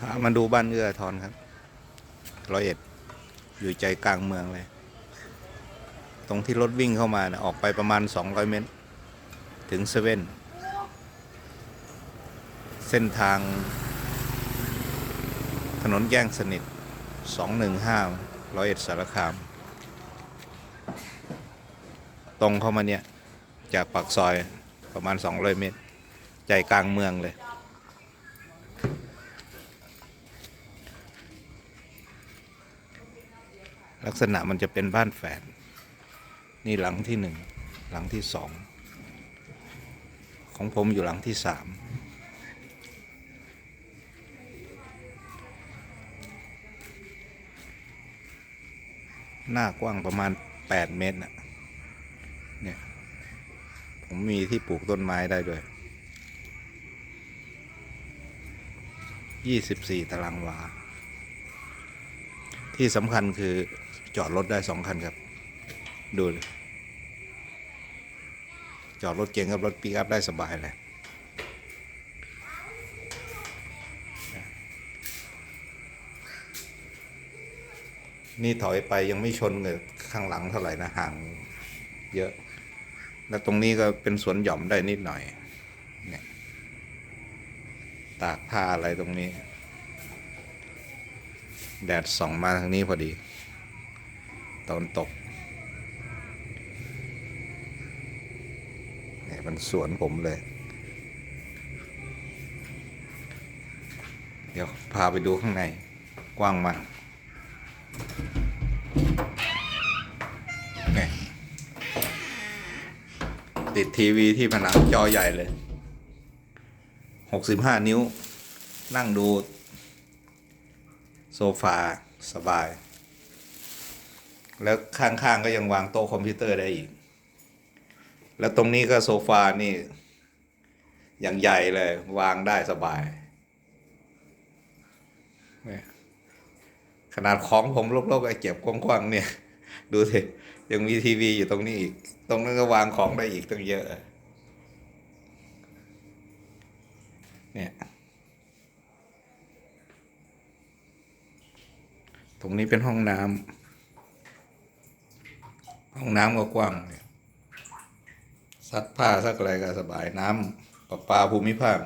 พามาดูบ้านเอื้อทอนครับ ร้อยเอ็ด อยู่ใจกลางเมืองเลย ตรงที่รถวิ่งเข้ามานะออกไปประมาณ 200 เมตร ถึงเซเว่น เส้นทาง ถนนแย่งสนิท 215ร้อยเอ็ดสารคาม ตรงเข้ามาเนี่ย จากปากซอยประมาณ 200 เมตร ใจกลางเมืองเลย ลักษณะมันจะเป็นบ้านแฝดนี่หลังที่หนึ่งหลังที่สองของผมอยู่หลังที่สามหน้ากว้างประมาณ 8 เมตรน่ะเนี่ย ผมมีที่ปลูกต้นไม้ได้ด้วย 24 ตารางวา ที่สำคัญคือ จอดรถได้สองคันครับ ดูจอดรถเก๋งกับรถปิกอัพได้สบายเลยนี่ถอยไปยังไม่ชนกับข้างหลังเท่าไหร่นะห่างเยอะ แล้วตรงนี้ก็เป็นสวนหย่อมได้นิดหน่อยเนี่ยตากผ้าอะไรตรงนี้ แดดส่องมาทางนี้พอดี ตอนตกเนี่ยมันสวนผมเลย เดี๋ยวพาไปดูข้างในกว้างมากเนี่ยติดทีวีที่ผนังจอใหญ่เลย65นิ้ว นั่งดู โซฟา สบาย แล้วข้างๆก็ยังวางโต๊ะคอมพิวเตอร์ได้อีก แล้วตรงนี้ก็โซฟานี่ อย่างใหญ่เลยวางได้สบาย ขนาดของผมลกๆไอ้เก็บกว้างๆเนี่ย ดูสิ ยังมีทีวีอยู่ตรงนี้อีก ตรงนั้นก็วางของได้อีกตั้งเยอะ เนี่ยตรงนี้เป็นห้องน้ำ ห้องน้ำก็กว้างเนี่ยซักผ้าซักอะไรก็สบายน้ำประปาภูมิภาค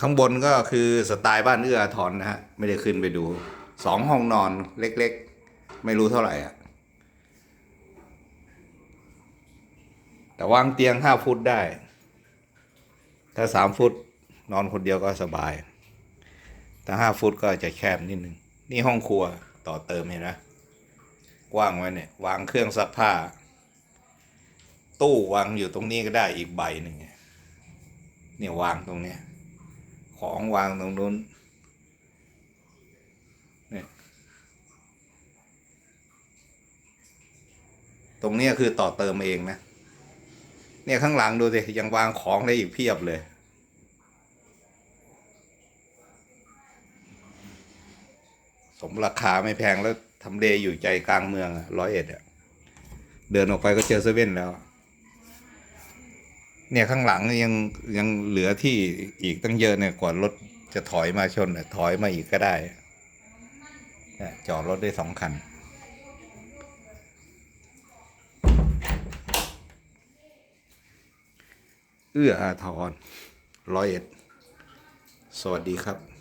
ข้างบนก็คือสไตล์บ้านเอื้ออาทรนะฮะ ไม่ได้ขึ้นไปดูสองห้องนอนเล็กๆ ไม่รู้เท่าไหร่อะ แต่วางเตียงห้าฟุตได้ ถ้าสามฟุตนอนคนเดียวก็สบายถ้าห้าฟุตก็จะแคบนิดนึง นี่ห้องครัว ต่อเติมเห็นไหมกว้างไว้เนี่ย วางเครื่องซักผ้า ตู้วางอยู่ตรงนี้ก็ได้อีกใบหนึ่งเนี่ยวางตรงเนี้ยของวางตรงนู้นเนี่ยตรงเนี้ยคือต่อเติมเองนะ เนี่ยข้างหลังดูสิยังวางของได้อีกเพียบเลย สมราคาไม่แพงแล้วทำเลอยู่ใจกลางเมืองร้อยเอ็ดอะเดินออกไปก็เจอเซเว่นแล้ว เนี่ยข้างหลังยังยังเหลือที่อีกตั้งเยอะเนี่ยก่อนรถจะถอยมาชนถอยมาอีกก็ได้จอดรถได้สองคันเอื้ออาทรร้อยเอ็ด สวัสดีครับ